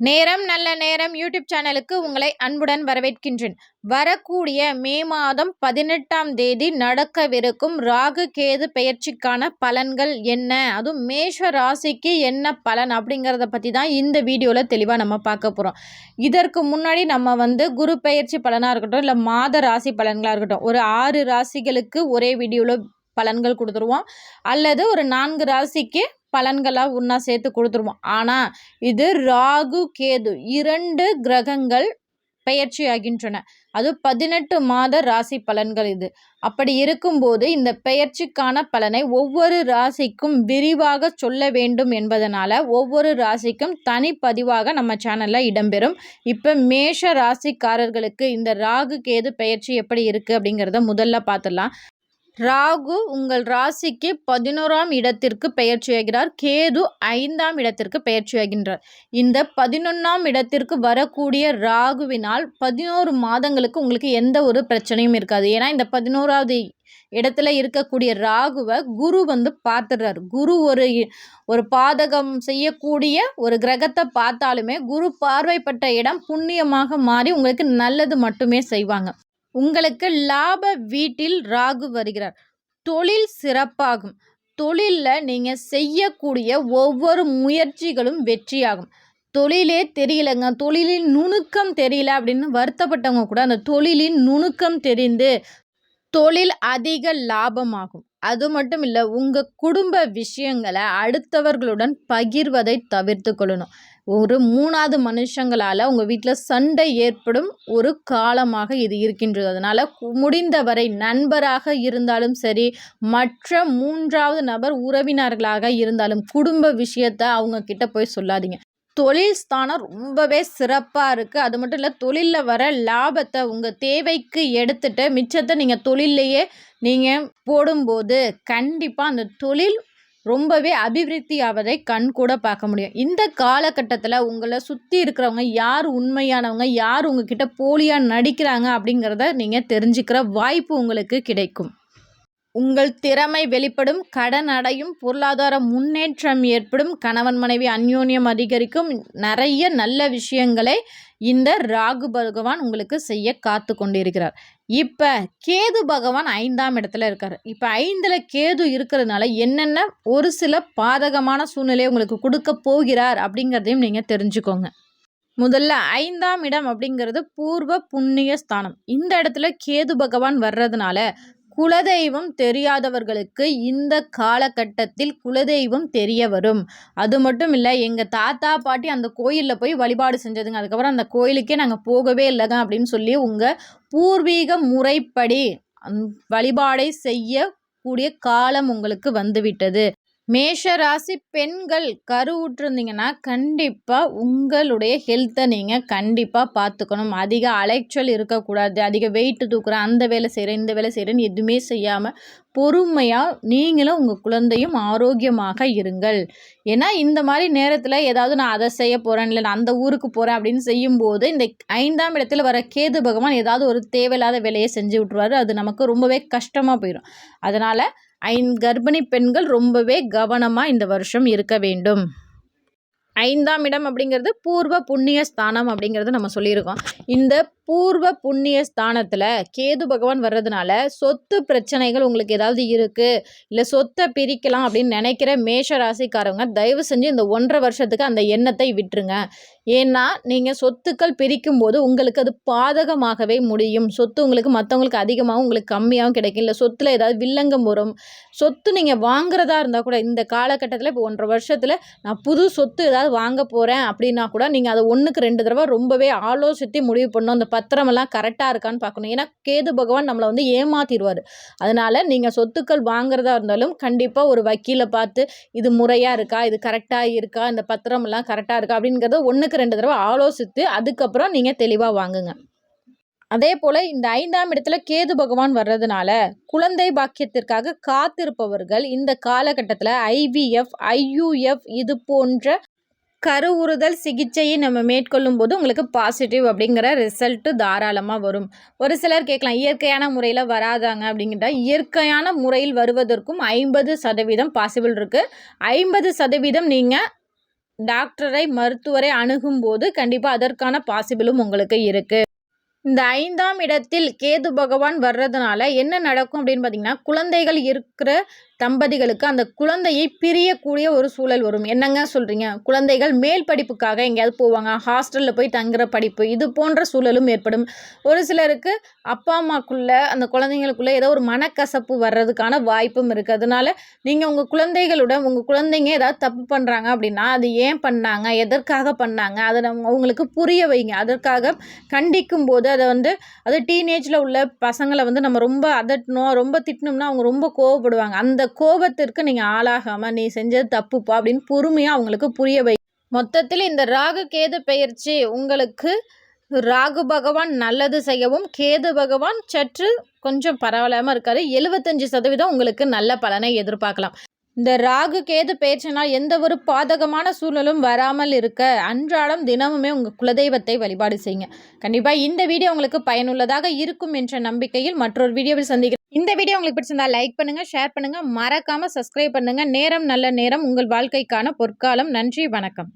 நேரம் நல்ல நேரம் யூடியூப் சேனலுக்கு உங்களை அன்புடன் வரவேற்கின்றேன். வரக்கூடிய மே மாதம் பதினெட்டாம் தேதி நடக்கவிருக்கும் ராகு கேது பெயர்ச்சிக்கான பலன்கள் என்ன? அதுவும் மேஷ ராசிக்கு என்ன பலன் அப்படிங்கிறத பற்றி தான் இந்த வீடியோவில் தெளிவாக நம்ம பார்க்க போகிறோம் இதற்கு முன்னாடி நம்ம வந்து குரு பெயர்ச்சி பலனாக இருக்கட்டும் இல்லை மாத ராசி பலன்களாக இருக்கட்டும் ஒரு ஆறு ராசிகளுக்கு ஒரே வீடியோவில் பலன்கள் கொடுத்துருவோம். அல்லது ஒரு நான்கு ராசிக்கு பலன்களாக ஒன்றா சேர்த்து கொடுத்துருவோம். ஆனால் இது ராகு கேது இரண்டு கிரகங்கள் பெயர்ச்சி ஆகின்றன. அது பதினெட்டு மாத ராசி பலன்கள் இது. அப்படி இருக்கும்போது இந்த பெயர்ச்சிக்கான பலனை ஒவ்வொரு ராசிக்கும் விரிவாக சொல்ல வேண்டும் என்பதனால ஒவ்வொரு ராசிக்கும் தனிப்பதிவாக நம்ம சேனலில் இடம்பெறும். இப்போ மேஷ ராசிக்காரர்களுக்கு இந்த ராகு கேது பெயர்ச்சி எப்படி இருக்குது அப்படிங்கிறத முதல்ல பார்த்துடலாம். ராகு உங்கள் ராசிக்கு பதினோராம் இடத்திற்கு பெயர்ச்சியாகிறார் கேது ஐந்தாம் இடத்திற்கு பெயர்ச்சியாகின்றார் இந்த பதினொன்றாம் இடத்திற்கு வரக்கூடிய ராகுவினால் பதினோரு மாதங்களுக்கு உங்களுக்கு எந்த ஒரு பிரச்சனையும் இருக்காது. ஏன்னா இந்த பதினோராவது இடத்துல இருக்கக்கூடிய ராகுவை குரு வந்து பார்த்துடுறாரு. குரு ஒரு ஒரு பாதகம் செய்யக்கூடிய ஒரு கிரகத்தை பார்த்தாலுமே குரு பார்வைப்பட்ட இடம் புண்ணியமாக மாறி உங்களுக்கு நல்லது மட்டுமே செய்வாங்க. உங்களுக்கு லாப வீட்டில் ராகு வருகிறார். தொழில் சிறப்பாகும். தொழிலில் நீங்கள் செய்யக்கூடிய ஒவ்வொரு முயற்சிகளும் வெற்றியாகும். தொழிலே தெரியலங்க. தொழிலின் நுணுக்கம் தெரியல அப்படின்னு வருத்தப்பட்டவங்க கூட அந்த தொழிலின் நுணுக்கம் தெரிந்து தொழில் அதிக லாபமாகும். அது மட்டும் இல்லை உங்கள் குடும்ப விஷயங்களை அடுத்தவர்களுடன் பகிர்வதை தவிர்த்து கொள்ளணும். ஒரு மூணாவது மனுஷங்களால் உங்கள் வீட்டில் சண்டை ஏற்படும் ஒரு காலமாக இது இருக்கின்றது. அதனால் முடிந்தவரை நண்பராக இருந்தாலும் சரி மற்ற மூன்றாவது நபர் உறவினர்களாக இருந்தாலும் குடும்ப விஷயத்தை அவங்க கிட்ட போய் சொல்லாதீங்க. தொழில் ஸ்தானம் ரொம்பவே சிறப்பாக இருக்குது அது மட்டும் இல்லை தொழிலில் வர லாபத்தை உங்கள் தேவைக்கு எடுத்துகிட்டு மிச்சத்தை நீங்கள் தொழிலையே நீங்கள் போடும்போது கண்டிப்பாக அந்த தொழில் ரொம்பவே அபிவிருத்தி ஆவதை கண் கூட பார்க்க முடியும். இந்த காலகட்டத்தில் உங்களை சுற்றி இருக்கிறவங்க யார் உண்மையானவங்க யார் உங்ககிட்ட போலியாக நடிக்கிறாங்க அப்படிங்கிறத நீங்கள் தெரிஞ்சுக்கிற வாய்ப்பு உங்களுக்கு கிடைக்கும். உங்கள் திறமை வெளிப்படும் கடன் அடையும் பொருளாதார முன்னேற்றம் ஏற்படும் கணவன் மனைவி அந்யோன்யம் அதிகரிக்கும் நிறைய நல்ல விஷயங்களை இந்த ராகு பகவான் உங்களுக்கு செய்ய காத்து கொண்டிருக்கிறார். இப்போ கேது பகவான் ஐந்தாம் இடத்துல இருக்கார். இப்போ ஐந்தில் கேது இருக்கிறதுனால என்னென்ன ஒரு சில பாதகமான சூழ்நிலையை உங்களுக்கு கொடுக்க போகிறார் அப்படிங்கிறதையும் நீங்கள் தெரிஞ்சுக்கோங்க. முதல்ல ஐந்தாம் இடம் அப்படிங்கிறது பூர்வ புண்ணிய ஸ்தானம். இந்த இடத்துல கேது பகவான் வர்றதுனால குலதெய்வம் தெரியாதவர்களுக்கு இந்த காலகட்டத்தில் குலதெய்வம் தெரிய வரும். அது மட்டும் இல்லை எங்கள் தாத்தா பாட்டி அந்த கோயிலில் போய் வழிபாடு செஞ்சதுங்க. அதுக்கப்புறம் அந்த கோயிலுக்கே நாங்கள் போகவே இல்லைங்க அப்படின்னு சொல்லி உங்கள் பூர்வீக முறைப்படி வழிபாடை செய்யக்கூடிய காலம் உங்களுக்கு வந்துவிட்டது. மேஷ ராசி பெண்கள் கருவுற்றிருந்தீங்கன்னா கண்டிப்பாக உங்களுடைய ஹெல்த்தை நீங்கள் கண்டிப்பாக பார்த்துக்கணும். அதிக அலைச்சல் இருக்கக்கூடாது. அதிக வெயிட்டு தூக்குறேன் அந்த வேலை செய்கிறேன் இந்த வேலை செய்கிறேன்னு எதுவுமே செய்யாமல் பொறுமையாக நீங்களும் உங்கள் குழந்தையும் ஆரோக்கியமாக இருங்கள். ஏன்னா இந்த மாதிரி நேரத்தில் ஏதாவது நான் அதை செய்ய போகிறேன் இல்லை நான் அந்த ஊருக்கு போகிறேன் அப்படின்னு செய்யும்போது இந்த ஐந்தாம் இடத்துல வர கேது பகவான் ஏதாவது ஒரு தேவையில்லாத வேலையை செஞ்சு விட்ருவாரு அது நமக்கு ரொம்பவே கஷ்டமாக போயிடும் அதனால் ஐந்து கர்ப்பிணி பெண்கள் ரொம்பவே கவனமாக இந்த வருஷம் இருக்க வேண்டும். ஐந்தாம் இடம் அப்படிங்கிறது பூர்வ புண்ணிய ஸ்தானம் அப்படிங்கிறது நம்ம சொல்லியிருக்கோம். இந்த பூர்வ புண்ணிய ஸ்தானத்தில் கேது பகவான் வர்றதுனால சொத்து பிரச்சனைகள் உங்களுக்கு ஏதாவது இருக்குது இல்லை சொத்தை பிரிக்கலாம் அப்படின்னு நினைக்கிற மேஷ ராசிக்காரவங்க தயவு செஞ்சு இந்த ஒன்றரை வருஷத்துக்கு அந்த எண்ணத்தை விட்டுருங்க. ஏன்னா நீங்கள் சொத்துக்கள் பிரிக்கும் போது உங்களுக்கு அது பாதகமாகவே முடியும். சொத்து உங்களுக்கு மற்றவங்களுக்கு அதிகமாகவும் உங்களுக்கு கம்மியாகவும் கிடைக்கும். இல்லை சொத்தில் ஏதாவது வில்லங்கம் வரும். சொத்து நீங்கள் வாங்குறதா இருந்தால் கூட இந்த காலகட்டத்தில் இப்போ ஒன்றரை வருஷத்தில் நான் புது சொத்து ஏதாவது வாங்க போகிறேன் அப்படின்னா கூட நீங்கள் அதை ஒன்றுக்கு ரெண்டு தடவை ரொம்பவே ஆலோசித்து முடிவு பண்ணணும். அந்த பத்திரமெல்லாம் கரெக்டாக இருக்கான்னு பார்க்கணும். ஏன்னா கேது பகவான் நம்மளை வந்து ஏமாத்திடுவார். அதனால் நீங்கள் சொத்துக்கள் வாங்குறதா இருந்தாலும் கண்டிப்பாக ஒரு வக்கீலை பார்த்து இது முறையாக இருக்கா? இது கரெக்டாக இருக்கா? இந்த பத்திரமெல்லாம் கரெக்டாக இருக்கா? அப்படிங்கிறத ஒன்றுக்கு ரெண்டு தடவை ஆலோசித்து அதுக்கப்புறம் நீங்கள் தெளிவாக வாங்குங்க. அதே போல் இந்த ஐந்தாம் இடத்துல கேது பகவான் வர்றதுனால குழந்தை பாக்கியத்திற்காக காத்திருப்பவர்கள் இந்த காலகட்டத்தில் ஐவிஎஃப் ஐயுஎஃப் இது போன்ற கருவுறுதல் சிகிச்சையை நம்ம மேற்கொள்ளும் போது உங்களுக்கு பாசிட்டிவ் அப்படிங்கிற ரிசல்ட்டு தாராளமாக வரும். ஒரு சிலர் கேட்கலாம் இயற்கையான முறையில் வராதாங்க அப்படிங்கிட்ட இயற்கையான முறையில் வருவதற்கும் ஐம்பது சதவீதம் பாசிபிள் இருக்குது ஐம்பது சதவீதம் நீங்கள் டாக்டரை மருத்துவரை அணுகும்போது கண்டிப்பாக அதற்கான பாசிபிளும் உங்களுக்கு இருக்குது இந்த ஐந்தாம் இடத்தில் கேது பகவான் வர்றதுனால என்ன நடக்கும் அப்படின்னு பார்த்தீங்கன்னா குழந்தைகள் இருக்கிற தம்பதிகளுக்கு அந்த குழந்தையை பிரியக்கூடிய ஒரு சூழல் வரும். என்னங்க சொல்கிறீங்க குழந்தைகள் மேல் படிப்புக்காக எங்கேயாவது போவாங்க. ஹாஸ்டலில் போய் தங்குற படிப்பு இது போன்ற சூழலும் ஏற்படும். ஒரு சிலருக்கு அப்பா அம்மாக்குள்ளே அந்த குழந்தைங்களுக்குள்ளே ஏதோ ஒரு மனக்கசப்பு வர்றதுக்கான வாய்ப்பும் இருக்குது அதனால நீங்கள் உங்கள் குழந்தைகளுடன் உங்கள் குழந்தைங்க ஏதாவது தப்பு பண்ணுறாங்க அப்படின்னா அது ஏன் பண்ணாங்க? எதற்காக பண்ணாங்க? அதை நம்ம அவங்களுக்கு புரிய வைங்க. அதற்காக கண்டிக்கும் போது அதை வந்து அது டீனேஜில் உள்ள பசங்களை வந்து நம்ம ரொம்ப அதட்டணும் ரொம்ப திட்டினோம்னா அவங்க ரொம்ப கோவப்படுவாங்க. அந்த கோபத்திற்கு நீங்கள் ஆளாகாமல் நீ செஞ்சது தப்புப்பா அப்படின்னு பொறுமையாக அவங்களுக்கு புரிய வை. மொத்தத்தில் இந்த ராகு கேது பெயர்ச்சி உங்களுக்கு ராகு பகவான் நல்லது செய்யவும் கேது பகவான் சற்று கொஞ்சம் பரவாயில்லாமல் இருக்காரு. எழுபத்தஞ்சு சதவீதம் உங்களுக்கு நல்ல பலனை எதிர்பார்க்கலாம். இந்த ராகு கேது பேச்சினால் எந்த ஒரு பாதகமான சூழலும் வராமல் இருக்க. அன்றாடம் தினமுமே உங்கள் குலதெய்வத்தை வழிபாடு செய்யுங்க. கண்டிப்பாக இந்த வீடியோ உங்களுக்கு பயனுள்ளதாக இருக்கும் என்ற நம்பிக்கையில் மற்றொரு வீடியோவில் சந்திக்கிறேன் இந்த வீடியோ உங்களுக்கு பிடிச்சிருந்தா லைக் பண்ணுங்கள் ஷேர் பண்ணுங்கள் மறக்காமல் சப்ஸ்கிரைப் பண்ணுங்கள் நேரம் நல்ல நேரம் உங்கள் வாழ்க்கைக்கான பொற்காலம். நன்றி வணக்கம்.